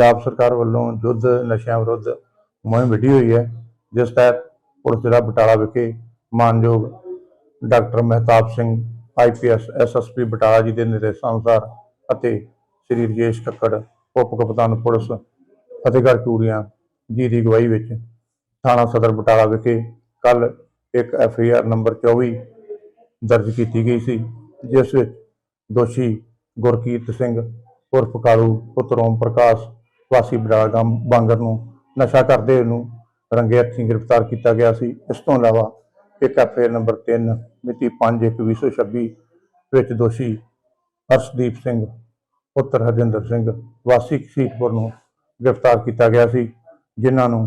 ਪੰਜਾਬ ਸਰਕਾਰ ਵੱਲੋਂ ਯੁੱਧ, ਨਸ਼ਿਆਂ ਵਿਰੁੱਧ ਮੁਹਿੰਮ ਵਿੱਢੀ ਹੋਈ ਹੈ, ਜਿਸ ਤਹਿਤ ਪੁਲਿਸ ਜ਼ਿਲ੍ਹਾ ਬਟਾਲਾ ਵਿਖੇ ਮਾਨਯੋਗ doctor Mehtab Singh IPS SSP Batala ji ਦੇ ਨਿਰਦੇਸ਼ਾਂ ਅਨੁਸਾਰ ਅਤੇ ਸ੍ਰੀ ਰਜੇਸ਼ ਕੱਕੜ, ਉਪ ਕਪਤਾਨ ਪੁਲਿਸ ਫਤਿਹਗੜ੍ਹ ਚੂੜੀਆਂ, ਜੀ ਦੀ ਅਗਵਾਈ ਵਿੱਚ ਥਾਣਾ ਸਦਰ ਬਟਾਲਾ ਵਿਖੇ ਕੱਲ ਇੱਕ ਐਫਆਈਆਰ ਨੰਬਰ 24 ਦਰਜ ਕੀਤੀ ਗਈ ਸੀ, ਜਿਸ ਵਿੱਚ ਦੋਸ਼ੀ ਗੁਰਕੀਰਤ ਸਿੰਘ ਉਰਫ ਕਾਲੂ, ਪੁੱਤਰ ਓਮ ਪ੍ਰਕਾਸ਼ ਵਾਸੀ ਬਡਾਲਗਮ ਬਾਂਗਰ ਨੂੰ, ਨਸ਼ਾ ਕਰਦੇ ਨੂੰ ਰੰਗੇ ਹੱਥੀਂ ਗ੍ਰਿਫਤਾਰ ਕੀਤਾ ਗਿਆ ਸੀ। ਇਸ ਤੋਂ ਇਲਾਵਾ ਇੱਕ ਐਫਆਈਆਰ ਨੰਬਰ 3 ਮਿਤੀ 5/1/2026 ਵਿੱਚ ਦੋਸ਼ੀ ਅਰਸ਼ਦੀਪ ਸਿੰਘ, ਪੁੱਤਰ ਹਰਜਿੰਦਰ ਸਿੰਘ ਵਾਸੀ ਸੀਤਪੁਰ ਨੂੰ ਗ੍ਰਿਫਤਾਰ ਕੀਤਾ ਗਿਆ ਸੀ, ਜਿਨ੍ਹਾਂ ਨੂੰ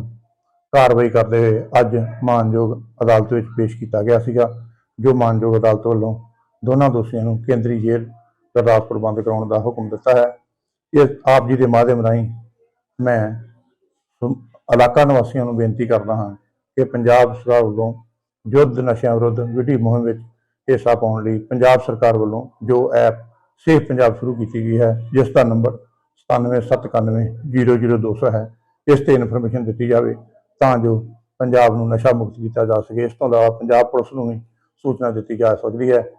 ਕਾਰਵਾਈ ਕਰਦੇ ਹੋਏ ਅੱਜ ਮਾਨਯੋਗ ਅਦਾਲਤ ਵਿੱਚ ਪੇਸ਼ ਕੀਤਾ ਗਿਆ ਸੀਗਾ, ਜੋ ਮਾਨਯੋਗ ਅਦਾਲਤ ਵੱਲੋਂ ਦੋਨਾਂ ਦੋਸ਼ੀਆਂ ਨੂੰ ਕੇਂਦਰੀ ਜੇਲ੍ਹ ਗੁਰਦਾਸਪੁਰ ਬੰਦ ਕਰਾਉਣ ਦਾ ਹੁਕਮ ਦਿੱਤਾ ਹੈ। ਇਹ ਆਪ ਜੀ ਦੇ ਮਾਧਿਅਮ ਰਾਹੀਂ ਮੈਂ ਇਲਾਕਾ ਨਿਵਾਸੀਆਂ ਨੂੰ ਬੇਨਤੀ ਕਰਦਾ ਹਾਂ ਕਿ ਪੰਜਾਬ ਸਰਕਾਰ ਵੱਲੋਂ ਯੁੱਧ ਨਸ਼ਿਆਂ ਵਿਰੁੱਧ ਵਿਢੀ ਮੁਹਿੰਮ ਵਿੱਚ ਹਿੱਸਾ ਪਾਉਣ ਲਈ ਪੰਜਾਬ ਸਰਕਾਰ ਵੱਲੋਂ ਜੋ ਐਪ ਸੇਫ ਪੰਜਾਬ ਸ਼ੁਰੂ ਕੀਤੀ ਗਈ ਹੈ ਜਿਸ ਦਾ ਨੰਬਰ 9779100200 ਹੈ ਇਸ ਤੇ ਇਨਫੋਰਮੇਸ਼ਨ ਦਿੱਤੀ ਜਾਵੇ ਤਾਂ ਜੋ ਪੰਜਾਬ ਨੂੰ ਨਸ਼ਾ ਮੁਕਤ ਕੀਤਾ ਜਾ ਸਕੇ। ਇਸ ਤੋਂ ਇਲਾਵਾ ਪੰਜਾਬ ਪੁਲਿਸ ਨੂੰ ਵੀ ਸੂਚਨਾ ਦਿੱਤੀ ਜਾ ਸਕਦੀ ਹੈ।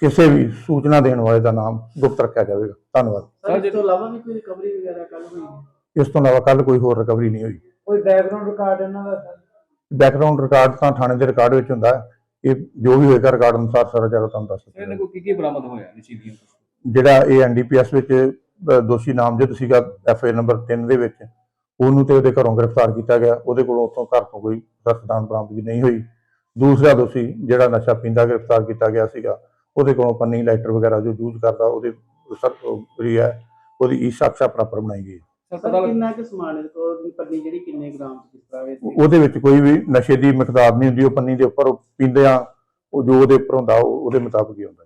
ਕਿਸੇ ਵੀ ਸੂਚਨਾ ਦੇਣ ਵਾਲੇ ਦਾ ਨਾਮ ਗੁਪਤ ਰੱਖਿਆ ਜਾਵੇਗਾ। ਧੰਨਵਾਦ। ਸਰ ਇਸ ਤੋਂ ਇਲਾਵਾ ਵੀ ਕੋਈ ਰਿਕਵਰੀ ਵਗੈਰਾ ਕੱਲ ਹੋਈ ਹੈ? ਇਸ ਤੋਂ ਇਲਾਵਾ ਕੱਲ ਕੋਈ ਹੋਰ ਰਿਕਵਰੀ ਨਹੀਂ ਹੋਈ। ਕੋਈ ਬੈਕਗ੍ਰਾਉਂਡ ਰਿਕਾਰਡ ਇਹਨਾਂ ਦਾ ਸਰ? ਬੈਕਗ੍ਰਾਉਂਡ ਰਿਕਾਰਡ ਤਾਂ ਥਾਣੇ ਦੇ ਰਿਕਾਰਡ ਵਿੱਚ ਹੁੰਦਾ। ਹੈ ਇਹ ਜੋ ਵੀ ਹੋਏਗਾ ਰਿਕਾਰਡ ਅਨੁਸਾਰ ਸਾਰਾ ਜਗ੍ਹਾ ਤੁਹਾਨੂੰ ਦੱਸ ਇਹਨਾਂ ਦਿੱਤਾ ਕੋਲ ਕੀ ਕੀ ਬਰਾਮਦ ਹੋਇਆ ਨਸ਼ੀਲੀਆਂ ਜਿਹੜਾ ਇਹ ਐਨਡੀਪੀਐਸ ਵਿੱਚ ਦੋਸ਼ੀ ਨਾਮਜ਼ਦ ਸੀਗਾ ਐਫਏ ਨੰਬਰ 3 ਦੇ ਵਿੱਚ ਉਹਨੂੰ ਤੇ ਉਹਦੇ ਘਰੋਂ ਗ੍ਰਿਫਤਾਰ ਕੀਤਾ ਗਿਆ। ਉਹਦੇ ਕੋਲੋਂ ਉੱਥੋਂ ਘਰ ਤੋਂ ਕੋਈ ਰਕਤਦਾਨ ਬਰਾਮਦਗੀ ਨਹੀਂ ਹੋਈ। ਦੂਸਰਾ ਦੋਸ਼ੀ ਜਿਹੜਾ ਨਸ਼ਾ ਪੀਂਦਾ ਗ੍ਰਿਫਤਾਰ ਕੀਤਾ ਗਿਆ ਸੀਗਾ ਉਹਦੇ ਕੋਲੋਂ ਪੰਨੀ ਲਾਈਟਰ ਵਗੈਰਾ ਜੋ ਯੂਜ਼ ਕਰਦਾ ਉਹਦੇ ਸਰ ਹੈ ਉਹਦੀ ਈ ਸਾਖਸ਼ਾ ਪ੍ਰਾਪਰ ਬਣਾਈ ਗਈ ਸਰ ਸਰ ਪਤਾ ਲੱਗ ਕਿੰਨਾ ਕੁ ਸਮਾਨ ਹੈ ਕੋਲ? ਪੰਨੀ ਜਿਹੜੀ ਕਿੰਨੇ ਗ੍ਰਾਮ ਚ ਕਿਸ ਤਰ੍ਹਾਂ ਵੇਚਦੀ ਉਹਦੇ ਵਿੱਚ ਕੋਈ ਵੀ ਨਸ਼ੇ ਦੀ ਮਿਕਦਾਰ ਨਹੀਂ ਹੁੰਦੀ ਉਹ ਪੰਨੀ ਦੇ ਉੱਪਰ ਉਹ ਪੀਂਦੇ ਆ ਉਹ ਜੋ ਉਹਦੇ ਉੱਪਰ ਹੁੰਦਾ ਉਹ ਉਹਦੇ ਮੁਤਾਬਕ ਹੀ ਹੁੰਦਾ।